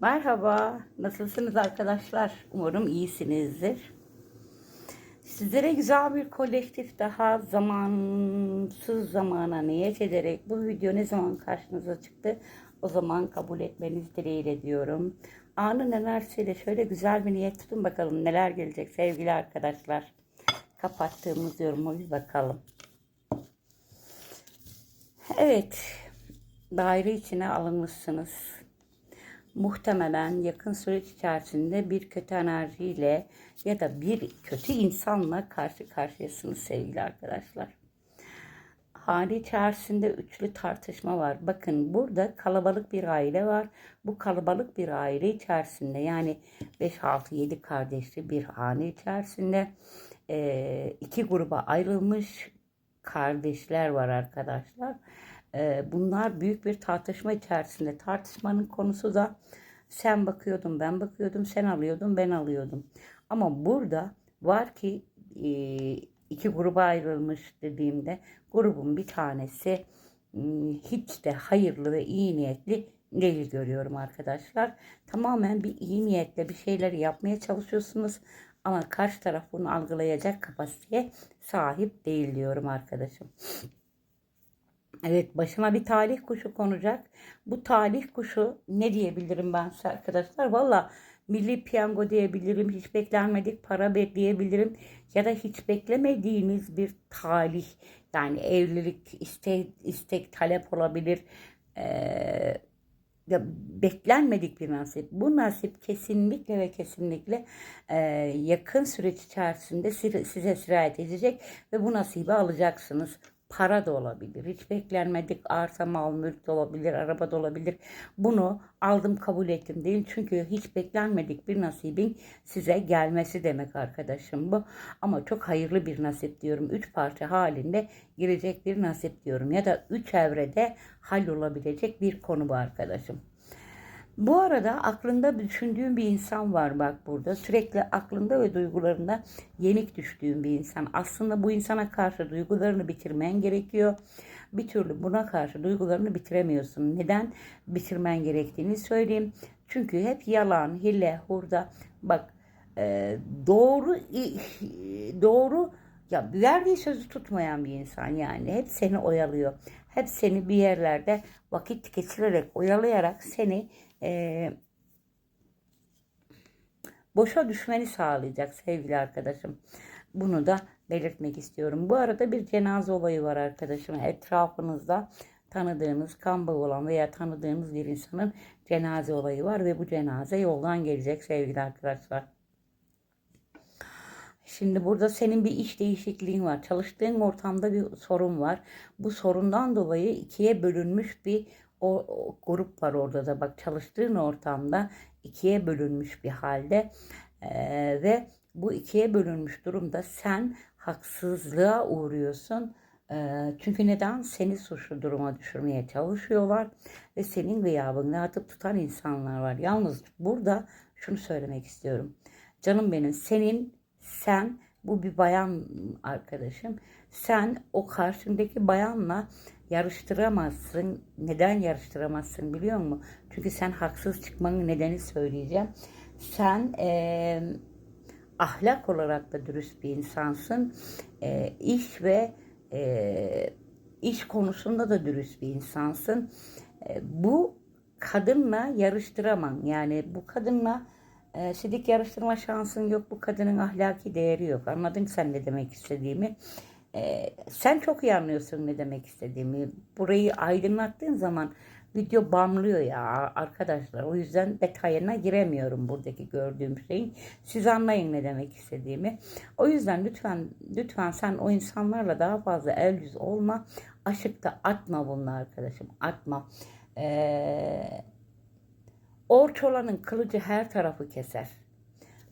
Merhaba, nasılsınız arkadaşlar? Umarım iyisinizdir. Sizlere güzel bir kolektif daha zamansız zamana niyet ederek bu video ne zaman karşınıza çıktı o zaman kabul etmeniz dileğiyle diyorum. Anın enerjisiyle şöyle güzel bir niyet tutun bakalım neler gelecek sevgili arkadaşlar. Kapattığımız yorumu bir bakalım. Evet, daire içine alınmışsınız muhtemelen yakın süreç içerisinde bir kötü enerjiyle ya da bir kötü insanla karşı karşıyasınız sevgili arkadaşlar. Hane içerisinde üçlü tartışma var. Bakın burada kalabalık bir aile var. Bu kalabalık bir aile içerisinde yani 5, 6, 7 kardeşli bir hane içerisinde iki gruba ayrılmış kardeşler var arkadaşlar. E, bunlar büyük bir tartışma içerisinde. Tartışmanın konusu da sen bakıyordun, ben bakıyordum, sen alıyordun, ben alıyordum. Ama burada var ki e, iki gruba ayrılmış dediğimde grubun bir tanesi m, hiç de hayırlı ve iyi niyetli değil görüyorum arkadaşlar. Tamamen bir iyi niyetle bir şeyleri yapmaya çalışıyorsunuz ama karşı taraf bunu algılayacak kapasiteye sahip değil diyorum arkadaşım. Evet başına bir talih kuşu konacak. Bu talih kuşu ne diyebilirim ben size arkadaşlar? Valla milli piyango diyebilirim. Hiç beklenmedik para diyebilirim. Ya da hiç beklemediğiniz bir talih. Yani evlilik, istek, istek talep olabilir. Ee, ya beklenmedik bir nasip. Bu nasip kesinlikle ve kesinlikle e, yakın süreç içerisinde size sirayet edecek ve bu nasibi alacaksınız para da olabilir. Hiç beklenmedik arsa, mal, mülk de olabilir, araba da olabilir. Bunu aldım kabul ettim değil. Çünkü hiç beklenmedik bir nasibin size gelmesi demek arkadaşım bu. Ama çok hayırlı bir nasip diyorum. Üç parça halinde girecek bir nasip diyorum. Ya da üç evrede hallolabilecek bir konu bu arkadaşım. Bu arada aklında düşündüğün bir insan var bak burada. Sürekli aklında ve duygularında yenik düştüğün bir insan. Aslında bu insana karşı duygularını bitirmen gerekiyor. Bir türlü buna karşı duygularını bitiremiyorsun. Neden bitirmen gerektiğini söyleyeyim. Çünkü hep yalan, hile, hurda. Bak e, doğru doğru ya verdiği sözü tutmayan bir insan yani. Hep seni oyalıyor. Hep seni bir yerlerde vakit geçirerek, oyalayarak seni e, boşa düşmeni sağlayacak sevgili arkadaşım. Bunu da belirtmek istiyorum. Bu arada bir cenaze olayı var arkadaşım. Etrafınızda tanıdığınız, kan olan veya tanıdığınız bir insanın cenaze olayı var ve bu cenaze yoldan gelecek sevgili arkadaşlar. Şimdi burada senin bir iş değişikliğin var. Çalıştığın ortamda bir sorun var. Bu sorundan dolayı ikiye bölünmüş bir o, o grup var orada da. Bak çalıştığın ortamda ikiye bölünmüş bir halde ee, ve bu ikiye bölünmüş durumda sen haksızlığa uğruyorsun. Ee, çünkü neden? Seni suçlu duruma düşürmeye çalışıyorlar ve senin gıyabını atıp tutan insanlar var. Yalnız burada şunu söylemek istiyorum. Canım benim senin sen bu bir bayan arkadaşım. Sen o karşındaki bayanla yarıştıramazsın. Neden yarıştıramazsın biliyor musun? Çünkü sen haksız çıkmanın nedeni söyleyeceğim. Sen e, ahlak olarak da dürüst bir insansın. E, iş ve e, iş konusunda da dürüst bir insansın. E, bu kadınla yarıştıramam. Yani bu kadınla e, sidik yarıştırma şansın yok. Bu kadının ahlaki değeri yok. Anladın sen ne demek istediğimi. E, sen çok iyi anlıyorsun ne demek istediğimi. Burayı aydınlattığın zaman video bamlıyor ya arkadaşlar. O yüzden detayına giremiyorum buradaki gördüğüm şeyin. Siz anlayın ne demek istediğimi. O yüzden lütfen lütfen sen o insanlarla daha fazla el yüz olma. Aşıkta atma bunu arkadaşım. Atma. Eee Orç olanın kılıcı her tarafı keser.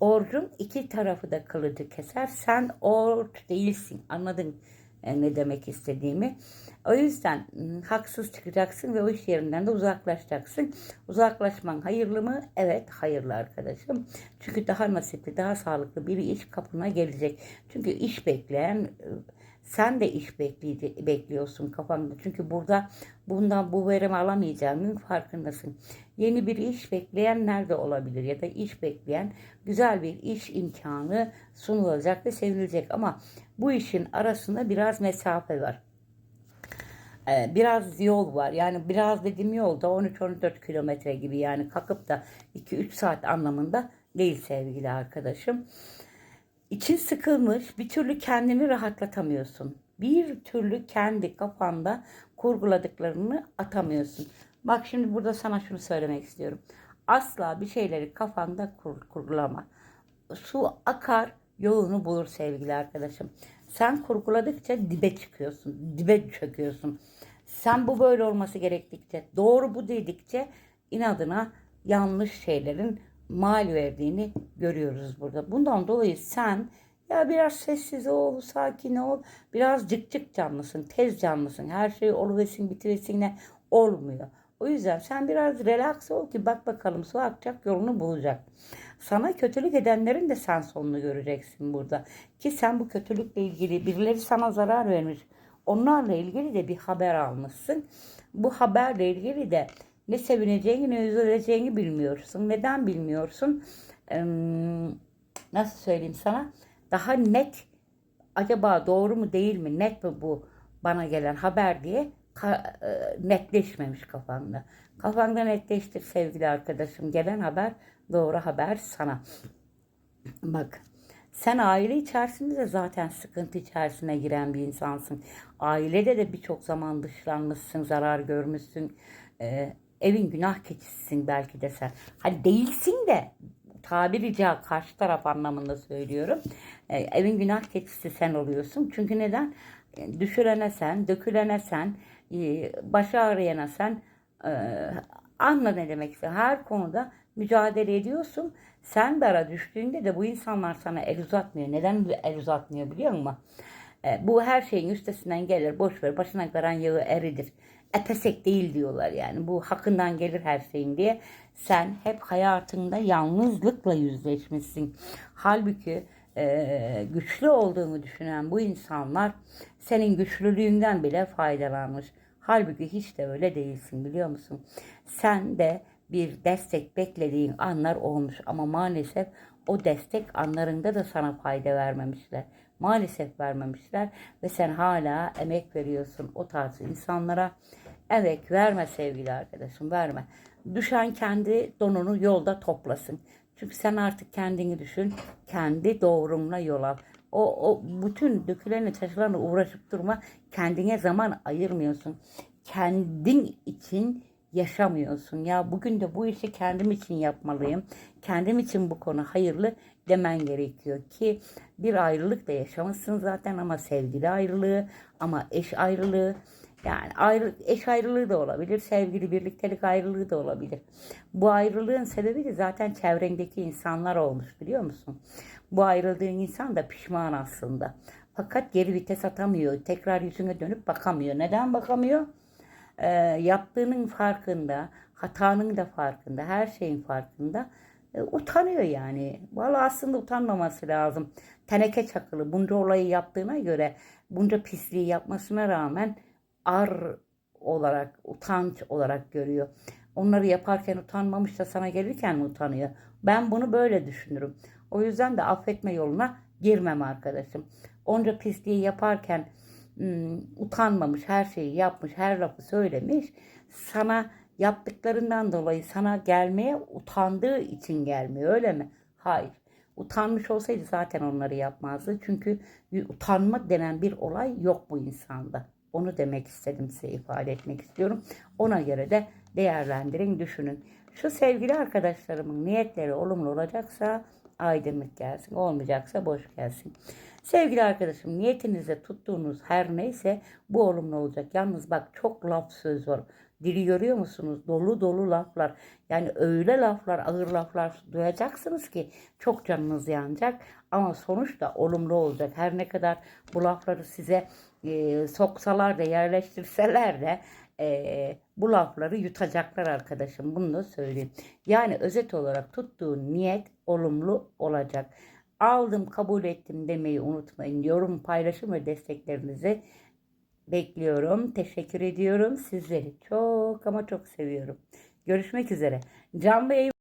Orcun iki tarafı da kılıcı keser. Sen orç değilsin. Anladın e, ne demek istediğimi. O yüzden ıı, haksız çıkacaksın ve o iş yerinden de uzaklaşacaksın. Uzaklaşman hayırlı mı? Evet hayırlı arkadaşım. Çünkü daha nasipli, daha sağlıklı bir iş kapına gelecek. Çünkü iş bekleyen ıı, Sen de iş bekleyece- bekliyorsun kafanda. Çünkü burada bundan bu verimi alamayacağının farkındasın. Yeni bir iş bekleyenler de olabilir ya da iş bekleyen güzel bir iş imkanı sunulacak ve sevinilecek ama bu işin arasında biraz mesafe var. Ee, biraz yol var. Yani biraz dediğim yolda 13-14 kilometre gibi yani kalkıp da 2-3 saat anlamında değil sevgili arkadaşım. İçin sıkılmış, bir türlü kendini rahatlatamıyorsun. Bir türlü kendi kafanda kurguladıklarını atamıyorsun. Bak şimdi burada sana şunu söylemek istiyorum. Asla bir şeyleri kafanda kur, kurgulama. Su akar, yolunu bulur sevgili arkadaşım. Sen kurguladıkça dibe çıkıyorsun, dibe çöküyorsun. Sen bu böyle olması gerektikçe, doğru bu dedikçe inadına yanlış şeylerin mal verdiğini görüyoruz burada. Bundan dolayı sen ya biraz sessiz ol, sakin ol, biraz cık cık canlısın, tez canlısın. Her şey oluversin, bitiversinle olmuyor. O yüzden sen biraz relax ol ki bak bakalım su akacak yolunu bulacak. Sana kötülük edenlerin de sen sonunu göreceksin burada. Ki sen bu kötülükle ilgili birileri sana zarar vermiş. Onlarla ilgili de bir haber almışsın. Bu haberle ilgili de ne sevineceğini ne üzüleceğini bilmiyorsun. Neden bilmiyorsun? Ee, nasıl söyleyeyim sana? Daha net acaba doğru mu değil mi net mi bu bana gelen haber diye ka- e, netleşmemiş kafanda. Kafanda netleştir sevgili arkadaşım. Gelen haber doğru haber sana. Bak sen aile içerisinde de zaten sıkıntı içerisine giren bir insansın. Ailede de birçok zaman dışlanmışsın, zarar görmüşsün. Ee, evin günah keçisisin belki de sen. Hani değilsin de tabiri caizse karşı taraf anlamında söylüyorum. Ee, evin günah keçisi sen oluyorsun. Çünkü neden? E, Düşürene sen, dökülene sen, e, başı ağrıyana sen, e, anla ne demek istiyorum. Her konuda mücadele ediyorsun. Sen de ara düştüğünde de bu insanlar sana el uzatmıyor. Neden el uzatmıyor biliyor musun? E, bu her şeyin üstesinden gelir. Boş ver. Başına karan yağı eridir. Epesek değil diyorlar yani. Bu hakkından gelir her şeyin diye. Sen hep hayatında yalnızlıkla yüzleşmişsin. Halbuki e, güçlü olduğunu düşünen bu insanlar senin güçlülüğünden bile faydalanmış. Halbuki hiç de öyle değilsin biliyor musun? Sen de bir destek beklediğin anlar olmuş ama maalesef o destek anlarında da sana fayda vermemişler. Maalesef vermemişler ve sen hala emek veriyorsun o tarz insanlara. Emek verme sevgili arkadaşım verme. Düşen kendi donunu yolda toplasın. Çünkü sen artık kendini düşün. Kendi doğrumla yol al. O, o bütün dökülenle taşılarla uğraşıp durma. Kendine zaman ayırmıyorsun. Kendin için yaşamıyorsun. Ya bugün de bu işi kendim için yapmalıyım. Kendim için bu konu hayırlı demen gerekiyor ki bir ayrılık da yaşamışsın zaten ama sevgili ayrılığı ama eş ayrılığı yani ayrı, eş ayrılığı da olabilir, sevgili birliktelik ayrılığı da olabilir. Bu ayrılığın sebebi de zaten çevrendeki insanlar olmuş biliyor musun? Bu ayrıldığın insan da pişman aslında. Fakat geri vites atamıyor. Tekrar yüzüne dönüp bakamıyor. Neden bakamıyor? Ee, yaptığının farkında, hatanın da farkında, her şeyin farkında. E, utanıyor yani. Valla aslında utanmaması lazım. Teneke çakılı bunca olayı yaptığına göre bunca pisliği yapmasına rağmen ar olarak, utanç olarak görüyor. Onları yaparken utanmamış da sana gelirken mi utanıyor? Ben bunu böyle düşünürüm. O yüzden de affetme yoluna girmem arkadaşım. Onca pisliği yaparken ım, utanmamış, her şeyi yapmış, her lafı söylemiş. Sana yaptıklarından dolayı sana gelmeye utandığı için gelmiyor öyle mi? Hayır. Utanmış olsaydı zaten onları yapmazdı. Çünkü utanma denen bir olay yok bu insanda. Onu demek istedim size ifade etmek istiyorum. Ona göre de değerlendirin, düşünün. Şu sevgili arkadaşlarımın niyetleri olumlu olacaksa aydınlık gelsin. Olmayacaksa boş gelsin. Sevgili arkadaşım niyetinizde tuttuğunuz her neyse bu olumlu olacak. Yalnız bak çok laf söz var. Dili görüyor musunuz? Dolu dolu laflar. Yani öyle laflar, ağır laflar duyacaksınız ki çok canınız yanacak. Ama sonuçta olumlu olacak. Her ne kadar bu lafları size e, soksalar da yerleştirseler de e, bu lafları yutacaklar arkadaşım. Bunu da söyleyeyim. Yani özet olarak tuttuğun niyet olumlu olacak. aldım kabul ettim demeyi unutmayın. Yorum, paylaşım ve desteklerinizi bekliyorum. Teşekkür ediyorum. Sizleri çok ama çok seviyorum. Görüşmek üzere. Canlı yayın